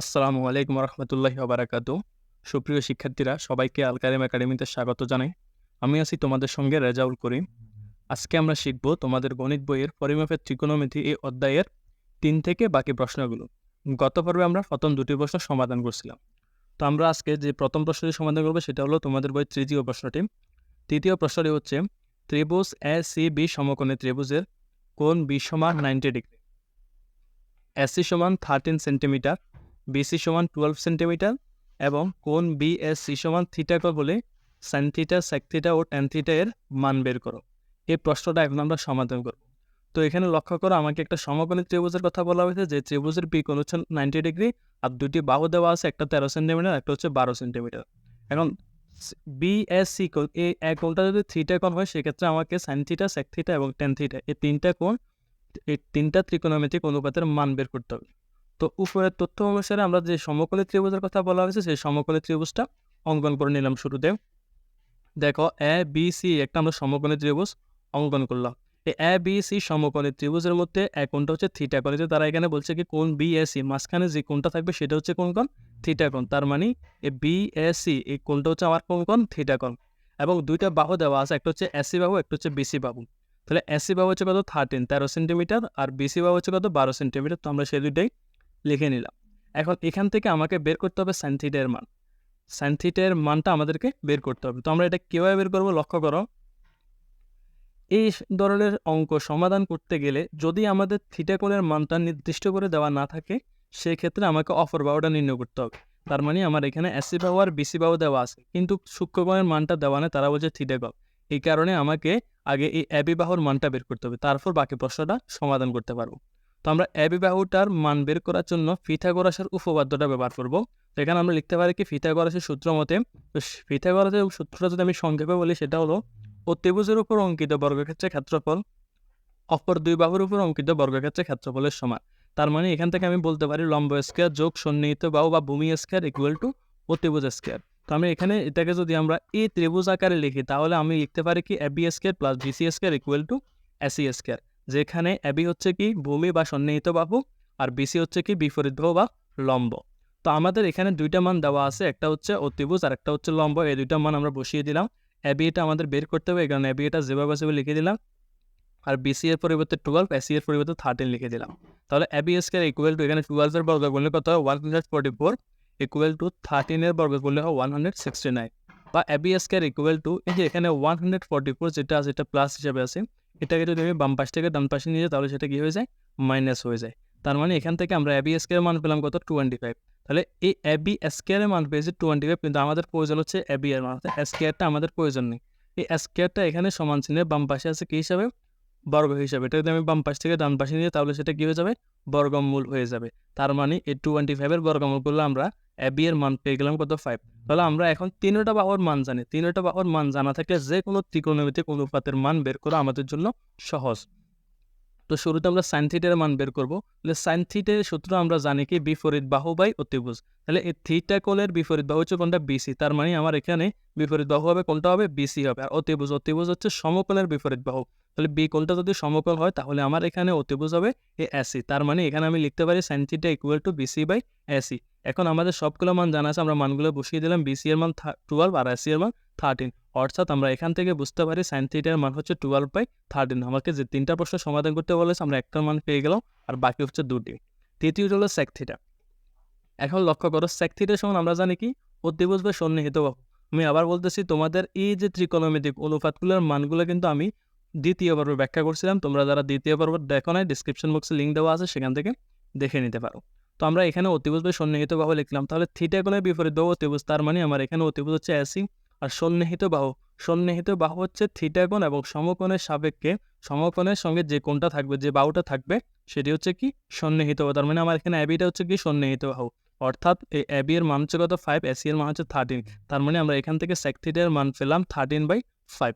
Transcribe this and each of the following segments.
আসসালামু আলাইকুম রহমতুল্লাহি বারাকাতু সুপ্রিয় শিক্ষার্থীরা, সবাইকে আলকারিম একাডেমিতে স্বাগত জানাই। আমি আছি তোমাদের সঙ্গে রেজাউল করিম। আজকে আমরা শিখব তোমাদের গণিত বইয়ের পরিমাপের ত্রিকোণমিতি এই অধ্যায়ের তিন থেকে বাকি প্রশ্নগুলো। গত পর্বে আমরা প্রথম দুটি প্রশ্ন সমাধান করছিলাম। তো আমরা আজকে যে প্রথম প্রশ্নটি সমাধান করব, সেটা হলো তোমাদের বই তৃতীয় প্রশ্নটি। তৃতীয় প্রশ্নটি হচ্ছে, ত্রিভুজ এ সি বি সমকোণে ত্রিভুজের কোন বি সমান নাইনটি ডিগ্রি। এসি সমান থার্টিন সেন্টিমিটার বিসি সমান টুয়েলভ সেন্টিমিটার এবং কোন বিএসসি সমান থিটা কর বলে সাইন থিটা সেক থিটা ও ট্যান থিটা এর মান বের করো। এই প্রশ্নটা এখন আমরা সমাধান করব। তো এখানে লক্ষ্য করো, আমাকে একটা সমকোণী ত্রিভুজের কথা বলা হয়েছে, যে ত্রিভুজের কোণ হচ্ছে নাইনটি ডিগ্রি আর দুটি বাহু দেওয়া আছে, একটা তেরো সেন্টিমিটার একটা হচ্ছে বারো সেন্টিমিটার এখন বিএসসি কোণ, এই এক কোণটা যদি থিটা কোণ হয়, সেক্ষেত্রে আমাকে সাইন থিটা থিটা এবং ট্যান থিটা এই তিনটা কোণ, এই তিনটা ত্রিকোণমিতিক অনুপাতের মান বের করতে হবে। তো উপরের তথ্য অনুসারে আমরা যে সমকোণী ত্রিভুজের কথা বলা হয়েছে, সেই সমকোণী ত্রিভুজটা অঙ্কন করে নিলাম শুরুতে। দেখো এ বি সি একটা আমরা সমকোণী ত্রিভুজ অঙ্কন করলাম। এই এ বি সি সমকোণী ত্রিভুজের মধ্যে এক কোণটা হচ্ছে থিটা কোণ। যে তারা এখানে বলছে কি কোন বি এ সি মাঝখানে যে কোণটা থাকবে সেটা হচ্ছে কোন কোণ? থিটা কোণ। তার মানে এই বি এ সি এই কোণটা হচ্ছে আমার কোন কোণ? থিটা কোণ। এবং দুইটা বাহু দেওয়া আছে, একটা হচ্ছে এসি বাহু, একটা হচ্ছে বিসি বাহু। তাহলে এসি বাহু হচ্ছে কত? থার্টিন তেরো সেন্টিমিটার আর বিসি বাহু হচ্ছে কত? বারো সেন্টিমিটার তো আমরা সেই দুইটাই লিখে নিলাম। এখন এখান থেকে আমাকে বের করতে হবে সাইন থিটার মান। সাইন থিটার মানটা আমাদেরকে বের করতে হবে। তো আমরা এটা কীভাবে বের করব? লক্ষ্য করো। এই ধরনের অঙ্ক সমাধান করতে গেলে যদি আমাদের থিটা কোণের মানটা নির্দিষ্ট করে দেওয়া না থাকে, সেক্ষেত্রে আমাকে অফর বাহুটা নির্ণয় করতে হবে। তার মানে আমার এখানে এসি আর বিসি বাহু দেওয়া আছে। কিন্তু সূক্ষ্মকোণের মানটা দেওয়া নেই, তারা বলছে থিটা এই কারণে আমাকে আগে এই অ্যাবি বাহুর মানটা বের করতে হবে। তারপর বাকি প্রশ্নটা সমাধান করতে পারব। তো আমরা অ্যাবি বাহুটার মান বের করার জন্য ফিথাগোরাসের উপপাদ্যটা ব্যবহার করব। তো এখানে আমরা লিখতে পারি কি, ফিথাগোরাসের সূত্র মতে, তো ফিথাগোরাসের সূত্রটা যদি আমি সংক্ষেপে বলি, সেটা হলো ও অতিভুজের উপর অঙ্কিত বর্গক্ষেত্রে ক্ষেত্রফল, অপর দুই বাহুর উপর অঙ্কিত বর্গক্ষেত্রে ক্ষেত্রফলের সমান। তার মানে এখান থেকে আমি বলতে পারি লম্ব স্কোয়ার যোগ সন্নিহিত বাহু বা ভূমি স্কোয়ার ইকুয়াল টু ও অতিভুজ স্কোয়ার। তো আমি এখানে এটাকে যদি আমরা এ ত্রিভুজ আকারে লিখি, তাহলে আমি লিখতে পারি কি AB square plus BC square equal to AC square যেখানে এবি হচ্ছে কি ভূমি বা সন্নিহিত বাহু আর বিসি হচ্ছে কি বিপরীত বাহু বা লম্ব। তো আমাদের এখানে দুইটা মান দেওয়া আছে, একটা হচ্ছে অতিভুজ আর একটা হচ্ছে লম্ব। এই দুইটা মান আমরা বসিয়ে দিলাম। এবি এটা আমাদের বের করতে হবে কারণ এবি এটা যেভাবে সেভাবে লিখে দিলাম। আর বিসি এর পরিবর্তে টুয়েলভ এসি এর পরিবর্তে থার্টিন লিখে দিলাম। তাহলে এবি স্কোয়ার ইকুয়াল টু এখানে টুয়েলভের বর্গ করলে কত হয়? One hundred forty four equal to থার্টিনের বর্গ করলে হয় ওয়ান হান্ড্রেড সিক্সটি নাইন বা এবি স্কোয়ার ইকুয়াল টু এই যে এখানে ওয়ান হান্ড্রেড ফোর্টি ফোর যেটা আছে, এটা প্লাস হিসাবে আছে। এটাকে যদি আমি বাম পাশ থেকে ডান পাশে নিয়ে যাই, তাহলে সেটা কী হয়ে যায়? মাইনাস হয়ে যায়। তার মানে এখান থেকে আমরা অ্যাবি স্কেয়ার মান পেলাম কত? টোয়েন্টি ফাইভ তাহলে এই অ্যাবি স্কেয়ারের মান পেয়েছি টোয়েন্টি ফাইভ কিন্তু আমাদের প্রয়োজন হচ্ছে অ্যাবি এর মান। অর্থাৎ স্কোয়ারটা আমাদের প্রয়োজন নেই। এই স্কেয়ারটা এখানে সমান চিহ্নের বাম পাশে আছে কী হিসাবে? বর্গ হিসাবে এটা যদি আমি বাম পাশ থেকে ডান পাশে নিয়ে তাহলে সেটা কী হয়ে যাবে? বর্গমূল হয়ে যাবে। তার মানে এই টোয়েন্টি ফাইভের বর্গমূল করলে আমরা এবি এর মান পেয়ে গেলাম কত? ফাইভ তাহলে আমরা এখন তিনটা বাহুর মান জানি। তিনটা বাহুর মান জানা থাকলে যে কোনো ত্রিকোণমিতিক অনুপাতের মান বের করা আমাদের জন্য সহজ। তো শুরুতে আমরা সাইন মান বের করব। তাহলে সাইন থিটের সূত্র আমরা জানি কি? বিপরীত বাহু বাই অতিভুজ। তাহলে এই থিটা কোণের বিপরীত বাহু হচ্ছে কোনটা বিসি তার মানে আমার এখানে বিপরীত বাহু হবে কোনটা হবে বিসি হবে। আর অতিভুজ অতিভুজ হচ্ছে সমকোণের বিপরীত বাহু। তাহলে বি কোণটা যদি সমকল হয়, তাহলে আমার এখানে অতিভুজ হবে এ এসি তার মানে এখানে আমি লিখতে পারি sine theta equal to BC by AC এখন আমাদের সবগুলো মান জানা আছে, আমরা মানগুলো বসিয়ে দিলাম বিসি এর মান টুয়েলভ আর এসি এর মান থার্টিন অর্থাৎ আমরা এখান থেকে বুঝতে পারি সাইন থিটার মান হচ্ছে টুয়েলভ বাই থার্টিন আমাকে যে তিনটা প্রশ্ন সমাধান করতে বলেছে, আমরা একটার মান পেয়ে গেলাম, আর বাকি হচ্ছে দুটি। তৃতীয়টা হলো সেক থিটা এখন লক্ষ্য করো সেক থিটার সমান আমরা জানি কি? অতিভুজ বা সন্নিহিত আমি আবার বলতেছি, তোমাদের এই যে ত্রিকোণমিতিক অনুপাতগুলোর মানগুলো কিন্তু আমি দ্বিতীয় পর্বে ব্যাখ্যা করছিলাম। তোমরা যারা দ্বিতীয় পর্ব দেখো নাই ডিসক্রিপশন বক্সে লিঙ্ক দেওয়া আছে, সেখান থেকে দেখে নিতে পারো। তো আমরা এখানে অতিভুজ বা সন্নিহিত বাহু লিখলাম। তাহলে থিটা কোণের বিপরীত বাহু অতিভুজ, তার মানে আমার এখানে অতিভুজ হচ্ছে অ্যাসি আর সন্নিহিত বাহু। সন্নিহিত বাহু হচ্ছে থিটা কোণ এবং সমকোণের সাপেক্ষে সমকোণের সঙ্গে যে কোণটা থাকবে, যে বাহুটা থাকবে, সেটি হচ্ছে কি? সন্নিহিত বাহু। তার মানে আমার এখানে অ্যাবিটা হচ্ছে কি? সন্নিহিত বাহু। অর্থাৎ এই অ্যাবি এর মান হচ্ছে কত? ফাইভ এসি এর মান হচ্ছে থার্টিন তার মানে আমরা এখান থেকে সেক থিটার মান পেলাম থার্টিন বাই ফাইভ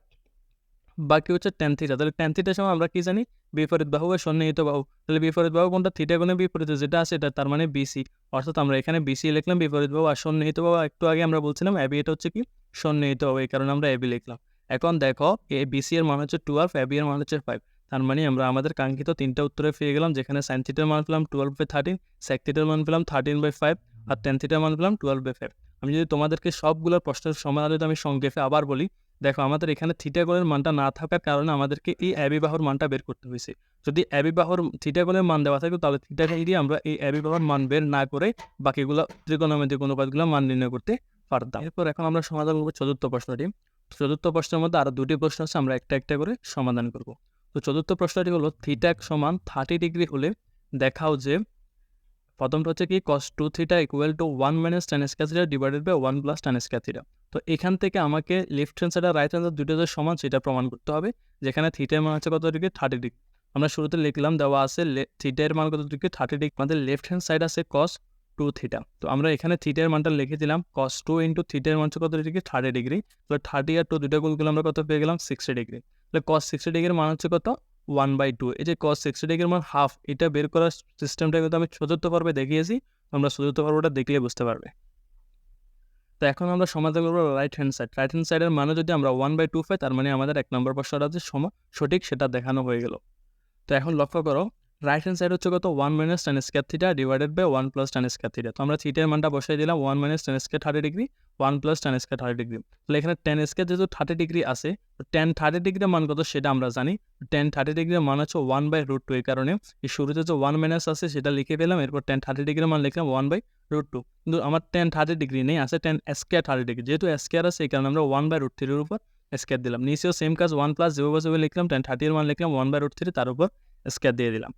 বাকি হচ্ছে টেন থিটা তাহলে টেন থিটার সময় আমরা কি জানি? বিপরীত বাহু বা সন্নিহিত বাহু। তাহলে বিপরীত বাহু কোনটা? থিটা কোণে বিপরীত। যেটা আছে এটা তার মানে বিসি অর্থাৎ আমরা এখানে বিসি লিখলাম, বিপরীত বাহু আর সন্নিহিত বাহু। একটু আগে আমরা বলছিলাম অ্যাবি এটা হচ্ছে কি? সন্নিহিত বাহু। এই কারণে আমরা অ্যাবি লিখলাম। এখন দেখো, এ বিসি এর মান হচ্ছে টুয়েলভ অ্যাবি এর মান হচ্ছে ফাইভ তার মানে আমরা আমাদের কাঙ্ক্ষিত তিনটা উত্তরে ফিরে গেলাম, যেখানে সাইন থিটার মান পেলাম টুয়েলভ বাই থার্টিন সেক থিটার মান পেলাম থার্টিন বাই ফাইভ আর টেন থিটার মান পেলাম টুয়েলভ বাই ফাইভ আমি যদি তোমাদেরকে সবগুলোর প্রশ্নের সমাধান যদি আমি সংক্ষেপে আবার বলি দেখো, আমাদের এখানে থিটা কোণের মানটা না থাকার কারণে আমাদেরকে এই অ্যাবিবাহর মানটা বের করতে হয়েছে। যদি অ্যাবি বাহুর থিটা কোণের মান দেওয়া থাকে, তাহলে থিটা দিয়ে আমরা এই অ্যাবি বাহুর মান বের না করে বাকিগুলো ত্রিকোণমিতিক অনুপাতগুলো মান নির্ণয় করতে পারতাম। এরপর এখন আমরা সমাধান করব চতুর্থ প্রশ্নটি। চতুর্থ প্রশ্নের মধ্যে আরও দুটি প্রশ্ন আছে, আমরা একটা একটা করে সমাধান করব। তো চতুর্থ প্রশ্নটি হলো থিটা সমান থার্টি ডিগ্রি হলে দেখাও যে প্রথমটা হচ্ছে কি cos two theta equal to one minus tan square theta divided by one plus tan square theta তো এখান থেকে আমাকে লেফট হ্যান্ড সাইড আর রাইট হ্যান্ড সাইড দুটো সমান সেটা প্রমাণ করতে হবে। যেখানে থিটার মান হচ্ছে কত ডিগ্রি থার্টি ডিগ্রি আমরা শুরুতে লিখলাম দেওয়া আছে থিটার মান কত ডিগ্রি থার্টি ডিগ্রি আমাদের লেফট হ্যান্ড সাইড আছে কস টু থিটা তো আমরা এখানে থিটার মানটা লিখে দিলাম। কস টু ইন্টু থিটার মান হচ্ছে কত ডিগ্রি থার্টি ডিগ্রি তো থার্টি আর টু দুটো গুলো আমরা কত পেয়ে গেলাম? সিক্সটি ডিগ্রি তাহলে কস সিক্সটি ডিগ্রির মান হচ্ছে কত? ওয়ান বাই টু এই যে কস সিক্সটি ডিগ্রির মান হাফ এটা বের করার সিস্টেমটা কিন্তু আমি চতুর্থ পর্বে দেখিয়েছি। তোমরা চতুর্থ পর্বটা দেখলে বুঝতে পারবে। তো এখন আমরা সমাধান করব right hand side right hand সাইডের মানে যদি আমরা ওয়ান বাই টু পাই, তার মানে আমাদের এক নম্বর প্রশ্নটা যে সঠিক সেটা দেখানো হয়ে গেল। তো এখন লক্ষ্য করো রাইট হ্যান্ড সাইড হচ্ছে কত? One minus tan square theta divided by one plus tan square theta তো আমরা থিটার মানটা বসাই দিলাম one minus tan square thirty degree one plus tan square thirty degree তাহলে এখানে টেন স্কোয়ার যেহেতু থার্টি ডিগ্রি আছে টেন থার্টি ডিগ্রির মান কত সেটা আমরা জানি। টেন থার্টি ডিগ্রির মান হচ্ছে ওয়ান বাই রুট টু এই কারণে। এই শুরুতে যে ওয়ান মাইনাস আছে সেটা লিখে পেলাম, এরপর টেন থার্টি ডিগ্রির মান লিখলাম ওয়ান বাই রুট টু কিন্তু আমার টেন থার্টি ডিগ্রি নেই, আছে টেন স্কোয়ার থার্টি ডিগ্রি যেহেতু স্কোয়ার আছে, এই কারণে আমরা ওয়ান বাই রুট থ্রির উপর স্কোয়ার দিলাম। নিচেও সেম কাজ ওয়ান প্লাস জিরো বাই লিখলাম টেন থার্টির মান লিখলাম ওয়ান বাই রুট থ্রি তার উপর স্কোয়ার দিয়ে দিলাম।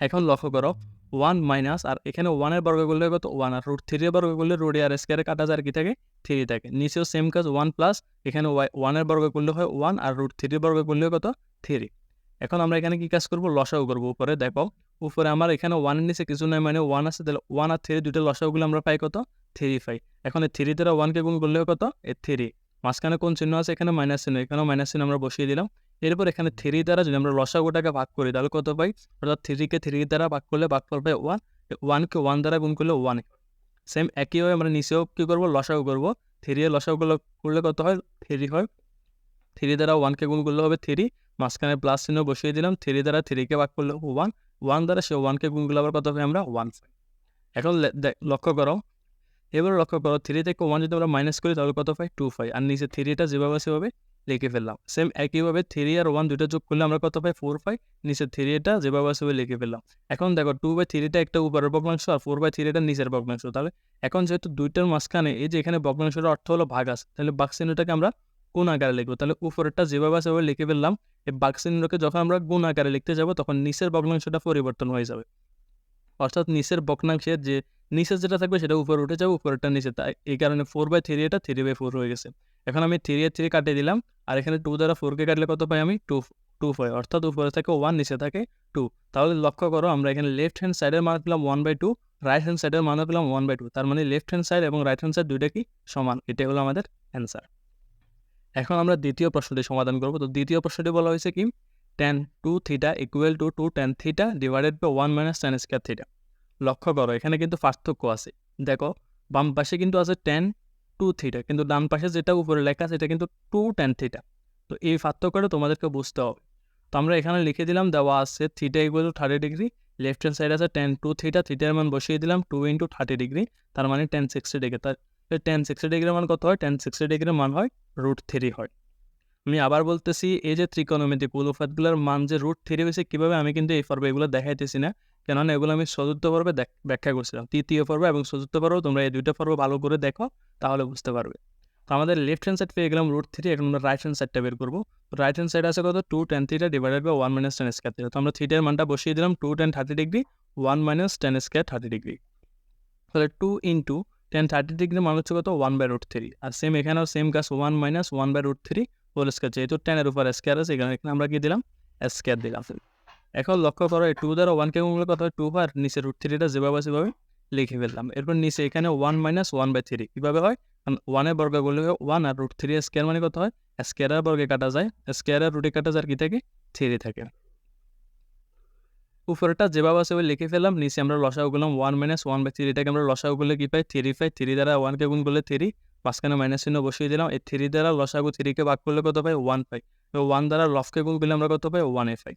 এখন লক্ষ্য করো ওয়ান মাইনাস আর এখানে ওয়ানের বর্গ করলে কত? ওয়ান আর রুট থ্রির বর্গ করলে রুট আর স্কোয়ারে কাটা যায় কি থাকে থ্রি থাকে। নিচেও সেম কাজ ওয়ান প্লাস এখানে ওয়ানের বর্গ করলে হয় ওয়ান আর রুট থ্রির বর্গ করলে কত? থ্রি এখন আমরা এখানে কি কাজ করব? লসাও করব উপরে, দেখো। উপরে আমার এখানে ওয়ানের নিচে কিছু নয় মানে ওয়ান আছে, তাহলে ওয়ান আর থ্রি দুটো লসাগুলো আমরা পাই কত? থ্রি পাই। এখন এই থ্রি দ্বারা ওয়ানকে গুণ করলেও কত? এ থ্রি মাঝখানে কোন চিহ্ন আছে? এখানে মাইনাস চিহ্ন, এখানেও মাইনাস চিহ্ন আমরা বসিয়ে দিলাম। এরপর এখানে থ্রি দ্বারা যদি আমরা লসাগুটাকে ভাগ করি, তাহলে কত পাই? অর্থাৎ থ্রিকে থ্রি দ্বারা ভাগ করলে ভাগ করবে ওয়ান ওয়ানকে ওয়ান দ্বারা গুণ করলে ওয়ান সেম একইভাবে আমরা নিচেও কী করব? লসাগু করব। থ্রি এর লসাগুলো করলে কত হয়? থ্রি হয়। থ্রি দ্বারা ওয়ানকে গুণ করলে হবে থ্রি মাঝখানে প্লাস চিহ্ন বসিয়ে দিলাম। থ্রি দ্বারা থ্রিকে ভাগ করলে ওয়ান ওয়ান দ্বারা সে ওয়ানকে গুণ করলে আবার কত হবে আমরা ওয়ান এখন লক্ষ্য করো। এবার লক্ষ্য করো থ্রি থেকে ওয়ান যদি আমরা মাইনাস করি, তাহলে কত পাই? টু পাই। আর নিচে থ্রিটা যেভাবে সেভাবে লিখে ফেললাম। সেম একইভাবে থ্রি আর ওয়ান দুটো যোগ করলে আমরা কত পাই? Four pi. নিচে থ্রিটা যেভাবে সেভাবে লিখে ফেললাম। এখন দেখো টু বাই থ্রিটা একটা উপরের ভগ্নাংশ আর ফোর বাই থ্রিটা নিচের ভগ্নাংশ। তাহলে এখন যেহেতু দুইটার মাঝখানে এই যে এখানে ভগ্নাংশের অর্থ হলো ভাগ আছে, তাহলে বাক চিহ্নটাকে আমরা কোন আকারে লিখব? তাহলে উপরেরটা যেভাবে সেভাবে লিখে ফেললাম। এই বাক চিহ্নকে যখন আমরা গুণ আকারে লিখতে যাব, তখন নিচের ভগ্নাংশটা পরিবর্তন হয়ে যাবে। অর্থাৎ নিচের ভগ্নাংশের যে নিচে যেটা থাকবে সেটা উপরে উঠে যাবে, উপরেরটা নিচে। তাই এই কারণে ফোর বাই থ্রি এটা থ্রি বাই ফোর হয়ে গেছে। এখন আমি থ্রি আর থ্রি কাটিয়ে দিলাম। আর এখানে টু দ্বারা ফোরকে কাটলে কত পাই আমি? টু টু পাই অর্থাৎ উপরে থাকে ওয়ান নিচে থাকে টু তাহলে লক্ষ্য করো, আমরা এখানে লেফট হ্যান্ড সাইডের মান পেলাম one by two right hand সাইডের মান পেলাম ওয়ান বাই টু তার মানে লেফট হ্যান্ড সাইড এবং রাইট হ্যান্ড সাইড দুইটা কি? সমান। এটাই হলো আমাদের অ্যান্সার এখন আমরা দ্বিতীয় প্রশ্নটি সমাধান করব। তো দ্বিতীয় প্রশ্নটি বলা হয়েছে কি? Tan two theta equal to two tan theta divided by one minus tan square theta লক্ষ্য করো, এখানে কিন্তু পার্থক্য আছে। দেখো, বাম পাশে কিন্তু আছে টেন টু থিটা কিন্তু ডান পাশে যেটা উপরে লেখা আছে সেটা কিন্তু টু টেন থিটা তো এই পার্থক্যটা তোমাদেরকে বুঝতে হবে। তো আমরা এখানে লিখে দিলাম, দেওয়া আছে theta equal to thirty degree left hand side আছে টেন টু থিটা থিটার মান বসিয়ে দিলাম টু ইন্টু থার্টি ডিগ্রি তার মানে টেন সিক্সটি ডিগ্রি তার টেন সিক্সটি ডিগ্রির মান কত হয়? টেন সিক্সটি ডিগ্রির মান হয় রুট থ্রি হয়। আমি আবার বলতেছি, এই যে ত্রিকোণমিতি উপপাতগুলোর মান যে রুট থ্রি হয়েছে কীভাবে আমি কিন্তু এই পর্বে এগুলো দেখাইতেছি না কেননা এগুলো আমি চতুর্থ পর্বে ব্যাখ্যা করছিলাম। তৃতীয় পর্ব এবং চতুর্থ পর্ব তোমরা এই দুইটা পর্ব ভালো করে দেখো, তাহলে বুঝতে পারবে। তো আমাদের লেফট হ্যান্ড সাইড পেয়ে গেলাম রুট থ্রি এখন আমরা রাইট হ্যান্ড সাইডটা বের করব। রাইট হ্যান্ড সাইড আছে কত? টু টেন থ্রিটা divided by one minus tan square থ্রিটা তো আমরা থ্রিটার মানটা বসিয়ে দিলাম two tan thirty degree one minus tan square thirty degree তাহলে two into tan thirty degree মান হচ্ছে কত? ওয়ান বাই রুট থ্রি আর সেম এখানেও সেম কাজ one minus one by root three whole square যেহেতু টেনের উপর স্কোয়ার আছে, এখানে আমরা কি দিলাম? স্কোয়ার দিলাম। এখন লক্ষ্য করো, এই টু দ্বারা ওয়ানকে গুণ করলে কত হয়? টু আর নিচে রুট থ্রিটা যেভাবে সেভাবে লিখে ফেললাম। এরপর নিচে এখানে one minus one by three কীভাবে হয়? ওয়ানের বর্গ করলে ওয়ান আর রুট থ্রি স্কোয়ার মানে কত হয়? স্কোয়ারের বর্গে কাটা যায় স্কোয়ারের রুটে কাটা যায় কি থাকে? থ্রি থাকে। উপরেটা যেভাবে আছে ওই লিখে ফেললাম, নিচে আমরা লসাও করলাম ওয়ান মাইনাস ওয়ান বাই থ্রিটাকে আমরা লসাও করলে কী পাই? থ্রি পাই। থ্রি দ্বারা ওয়ানকে গুণ করলে থ্রি মাঝখানে মাইনাস চিহ্ন বসিয়ে দিলাম। এই থ্রি দ্বারা লসাগু থ্রিকে ভাগ করলে কত পাই? ওয়ান পাই। ওয়ান দ্বারা লফকে গুণ করলে আমরা কত পাই? ওয়ান এ পাই।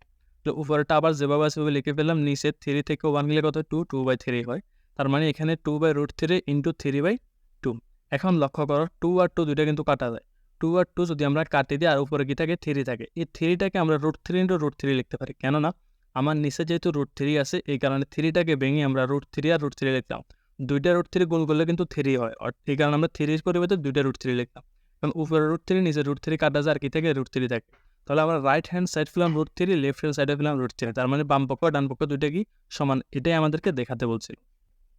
তো উপরেটা আবার যেভাবে আছে সেভাবে লিখে ফেললাম নিচে থ্রি থেকে ওয়ান গেলে কত টু টু বাই থ্রি হয় তার মানে এখানে two by root three into three by two এখন লক্ষ্য করো টু আর টু দুইটা কিন্তু কাটা যায় টু আর টু যদি আমরা কাটি দিই আর উপরে কি থাকে থ্রি থাকে এই থ্রিটাকে আমরা root three into root three লিখতে পারি কেননা আমার নিচে যেহেতু রুট থ্রি আছে এই কারণে থ্রিটাকে ভেঙে আমরা রুট থ্রি আর রুট থ্রি লিখলাম দুইটা রুট থ্রি গুণ করলে কিন্তু থ্রি হয় এই কারণে আমরা থ্রির পরিবর্তে দুইটা রুট থ্রি লিখলাম কারণ উপরে রুট থ্রি নিচে রুট থ্রি কাটা যায় আর কি থেকে রুট থ্রি থাকে তাহলে আমরা রাইট হ্যান্ড সাইড পেলাম রুট থ্রি লেফট হ্যান্ড সাইডে পেলাম রুট থ্রি তার মানে বাম পক্ষ ডান পক্ষ দুইটা কি সমান? এটাই আমাদেরকে দেখাতে বলছে।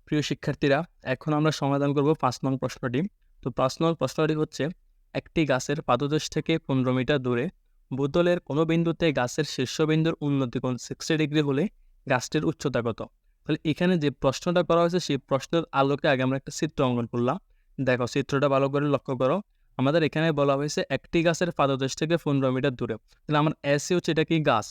প্রিয় শিক্ষার্থীরা, এখন আমরা সমাধান করব পাঁচ নং প্রশ্নটি। তো পাঁচ নং প্রশ্নটি হচ্ছে, একটি গাছের পাদদেশ থেকে পনেরো মিটার দূরে বোতলের কোনো বিন্দুতে গাছের শীর্ষবিন্দুর উন্নতি কোণ সিক্সটি ডিগ্রি হলে গাছটির উচ্চতা কত? তাহলে এখানে যে প্রশ্নটা করা হয়েছে, সেই প্রশ্নের আলোকে আগে আমরা একটা চিত্র অঙ্কন করলাম। দেখো, চিত্রটা ভালো করে লক্ষ্য করো। আমাদের এখানে বলা হয়েছে একটি গাছের পাদদেশ থেকে পনেরো মিটার দূরে। তাহলে আমার এসি হচ্ছে এটা কি গাছ?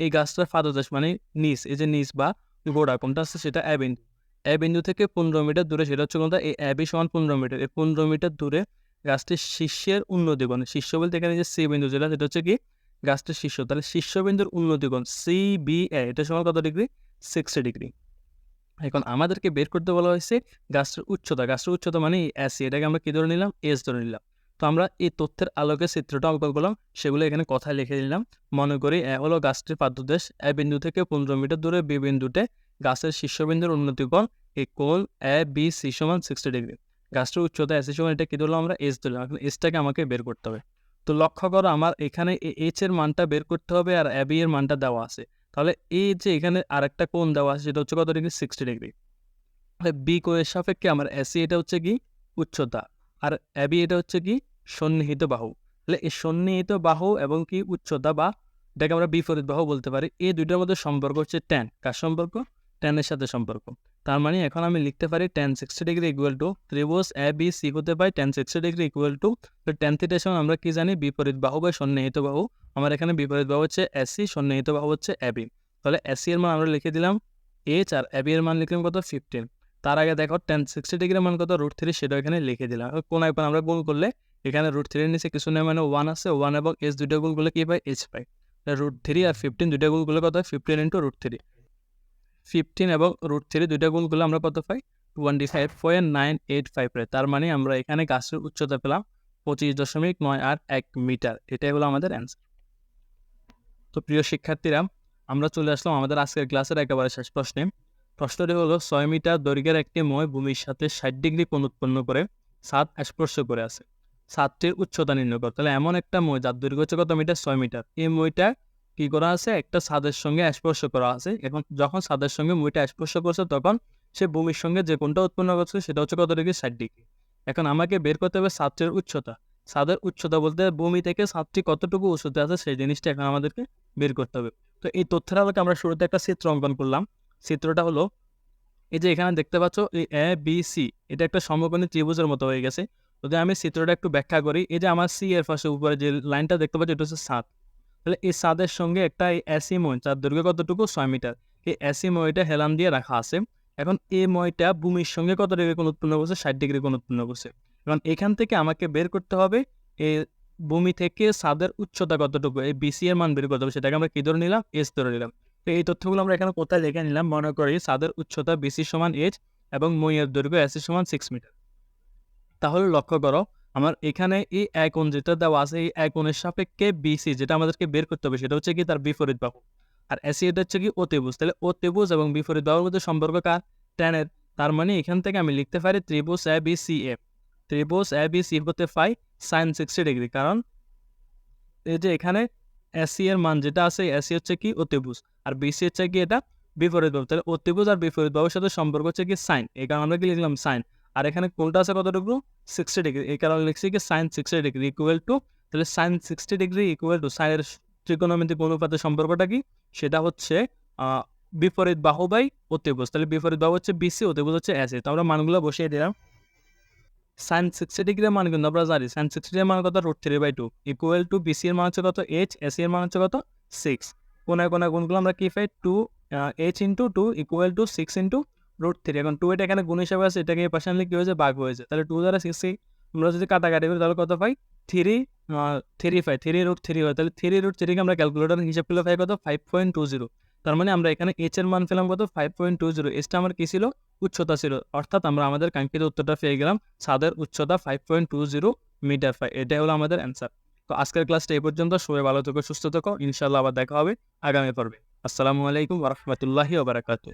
এই গাছটার পাদদেশ মানে নিচ, এই যে নিচ বা গোড়া, কোনটা আছে সেটা এ বিন্দু। এ বিন্দু থেকে পনেরো মিটার দূরে, সেটা হচ্ছে কোনটা? এই এবি সমান পনেরো মিটার। এই পনেরো মিটার দূরে গাছটির শীর্ষের উন্নতিকোণ, শীর্ষ বলতে এখানে যে সি বিন্দু যেটা, সেটা হচ্ছে কি? গাছটির শীর্ষ। তাহলে শীর্ষবিন্দুর উন্নতিকোণ সি বি এ এটা সমান কত ডিগ্রি? Sixty degree. এখন আমাদেরকে বের করতে বলা হয়েছে গাছটির উচ্চতা। গাছটির উচ্চতা মানে এসি এটাকে আমরা কী ধরে নিলাম? এস ধরে নিলাম। তো আমরা এই তথ্যের আলোকে চিত্রটা অঙ্কন করলাম, সেগুলো এখানে কথায় লিখে দিলাম। মনে করি এ হলো গাছটির পাদ্যদেশ এ বিন্দু থেকে পনেরো মিটার দূরে, বি বিন্দুতে গাছের শীর্ষবিন্দুর উন্নতিকোণ এই কোণ এ বি সি সমান সিক্সটি ডিগ্রি গাছটির উচ্চতা এসি সমান, এটা কি ধরলাম আমরা? এস ধরলাম। এখন এসটাকে আমাকে বের করতে হবে। তো লক্ষ্য করো, আমার এখানে এইচ এর মানটা বের করতে হবে আর এবি এর মানটা দেওয়া আছে। তাহলে এই যে এখানে আরেকটা কোণ দেওয়া আছে, সেটা হচ্ছে কত ডিগ্রি সিক্সটি ডিগ্রি বি কোণের সাপেক্ষে আমার এসি এটা হচ্ছে কি? উচ্চতা। আর এবি এটা হচ্ছে কি? সন্নিহিত বাহু। তাহলে এই সন্নিহিত বাহু এবং কি উচ্চতা বা এটাকে আমরা বিপরীত বাহু বলতে পারি। এই দুইটার মধ্যে সম্পর্ক হচ্ছে ট্যান কার সম্পর্ক? ট্যানের সাথে সম্পর্ক। তার মানে এখন আমি লিখতে পারি tan sixty degree equal to ত্রিভুজ এ বি সি হতে পাই tan sixty degree equal to তো টেন থিটার সঙ্গে আমরা কি জানি? বিপরীত বাহু বা সন্নিহিত বাহু। আমার এখানে বিপরীত বাহু হচ্ছে এসি সন্নিহিত বাহু হচ্ছে এবি তাহলে এসি এর মান আমরা লিখে দিলাম এইচ আর এবি এর মান লিখলাম কত? ফিফটিন তার আগে দেখো টেন সিক্সটি ডিগ্রির মান কত? রুট থ্রি সেটা এখানে লিখে দিলাম। কোন একবার আমরা গুণ করলে এখানে রুট থ্রির নিচে কিছু নেই মানে ওয়ান আছে ওয়ান এবং এস দুইটা গুণ করলে কি পাই এইচ পাই রুট থ্রি আর ফিফটিন দুইটা গুণ করলে কত হয়? Fifteen into root three fifteen এবং রুট থ্রি দুইটা গুণ করলে আমরা কত পাই? Twenty five point nine eight five পাই। তার মানে আমরা এখানে গাছের উচ্চতা পেলাম পঁচিশ দশমিক নয় আট এক মিটার। এটাই হলো আমাদের অ্যান্সার তো প্রিয় শিক্ষার্থীরা, আমরা চলে আসলাম আমাদের আজকের ক্লাসের একেবারে শেষ প্রশ্নে। প্রশ্নটি হলো, ছয় মিটার দৈর্ঘ্যের একটি ময় ভূমির সাথে ষাট ডিগ্রি কোণ উৎপন্ন করে ছাদ স্পর্শ করে আছে। ছাদটির উচ্চতা নির্ণয় করতে তাহলে এমন একটা মই যার দৈর্ঘ্য হচ্ছে কত মিটার? ছয় মিটার। এই মইটা কি করা আছে? একটা ছাদের সঙ্গে স্পর্শ করা আছে এখন যখন ছাদের সঙ্গে মইটা স্পর্শ করছে তখন সে ভূমির সঙ্গে যে কোনটা উৎপন্ন করছে সেটা হচ্ছে কত ডিগ্রি? ষাট ডিগ্রি। এখন আমাকে বের করতে হবে ছাদটির উচ্চতা। ছাদের উচ্চতা বলতে ভূমি থেকে ছাদটি কতটুকু উচ্চতা আছে সেই জিনিসটা এখন আমাদেরকে বের করতে হবে। তো এই তথ্যের আলোকে আমরা শুরুতে একটা চিত্র অঙ্কন করলাম। চিত্রটা হলো এই যে এখানে দেখতে পাচ্ছ এই এ বি সি এটা একটা সমকোণী ত্রিভুজের মতো হয়ে গেছে। যদি আমি চিত্রটা একটু ব্যাখ্যা করি, এই যে আমার সি এর পাশে উপরে যে লাইনটা দেখতে পাচ্ছি, এটা হচ্ছে সাত। তাহলে এই সাদের সঙ্গে একটা এই অ্যাসি মই যার দৈর্ঘ্য কতটুকু? ছয় মিটার। এই অ্যাসি মইটা হেলান দিয়ে রাখা আছে। এখন এই মইটা ভূমির সঙ্গে কত ডিগ্রি কোণ উৎপন্ন করছে? ষাট ডিগ্রি কোণ উৎপন্ন করছে। এখন এখান থেকে আমাকে বের করতে হবে, এই ভূমি থেকে ছাদের উচ্চতা কতটুকু? এই বিসি এর মান বের করতে হবে, সেটাকে আমরা কি ধরে নিলাম? এস ধরে নিলাম। তো এই তথ্যগুলো আমরা এখানে কোথায় লিখে নিলাম? মনে করি ছাদের উচ্চতা বিসি সমান এইচ এবং মইয়ের দৈর্ঘ্য এসি সমান সিক্স মিটার তাহলে লক্ষ্য করো, আমার এখানে এই এক কোণ যেটা দেওয়া আছে, এই এক কোণের সাপেক্ষে বিসি যেটা আমাদেরকে বের করতে হবে, সেটা হচ্ছে কি তার বিপরীত বাহু। আর এসি এটা হচ্ছে কি অতিভুজ। তাহলে অতিভুজ এবং বিপরীত বাহুর মধ্যে সম্পর্ক কার? টেনের তার মানে এখান থেকে আমি লিখতে পারি ত্রিভুজ এ বি সি এ ত্রিভুজ এ বি সি হতে পাই সাইন সিক্সটি ডিগ্রি কারণ এই যে এখানে এসি এর মান যেটা আছে এসি হচ্ছে কি অতিভুজ। আর বিসি হচ্ছে কি এটা বিপরীত বাহু। তাহলে অতিভুজ আর বিপরীত বাহুর সাথে সম্পর্ক হচ্ছে কি সাইন এই কারণে আমরা কি লিখলাম সাইন আর এখানে কোনটা আছে কতটুকু? সিক্সটি ডিগ্রি এই কারণে লিখছি কি sine sixty degree equal to তাহলে sine sixty degree equal to সাইনের ত্রিকোণমিতিক অনুপাতের সম্পর্কটা কি? সেটা হচ্ছে বিপরীত বাহু বাই অতিভুজ। তাহলে বিপরীত বাহু হচ্ছে বিসি অতিভুজ হচ্ছে এসি তো আমরা মানগুলো বসিয়ে দিলাম। সাইন সিক্সটি ডিগ্রির মান কিন্তু আমরা জানি। সাইন সিক্সটি ডিগ্রির মান কত? Root three by two equal to BC এর মান হচ্ছে কত? এইচ এসি এর মান হচ্ছে কত? সিক্স কোনায় কোনায় গুণগুলো আমরা কি পাই? Two H into two equal to six into root three এখন টু এটা এখানে গুণ হিসাবে আছে, এটাকে পাশে আনলে কি হয়েছে বাঘ হয়েছে তাহলে টু দ্বারা সিক্সটি আমরা যদি কাটাকাটি করি, তাহলে কত পাই? Three three five three root three হয়। তাহলে থ্রি রুট থ্রিকে আমরা ক্যালকুলেটার হিসাব করলে পাই কত? ফাইভ পয়েন্ট টু জিরো তার মানে আমরা এখানে এইচ এর মান পেলাম কত? ফাইভ পয়েন্ট টু জিরো এইচটা আমার কী ছিল? উচ্চতা ছিল। অর্থাৎ আমরা আমাদের কাঙ্ক্ষিত উত্তরটা পেয়ে গেলাম, ছাদের উচ্চতা five point two zero metre five এটাই হলো আমাদের অ্যান্সার তো আজকের ক্লাসটা এই পর্যন্ত। সবাই ভালো থেকো, সুস্থ থেকো। ইনশাল্লাহ আবার দেখা হবে আগামী পর্বে। আসসালামু আলাইকুম রহমতুল্লাহি ওবরাকাতু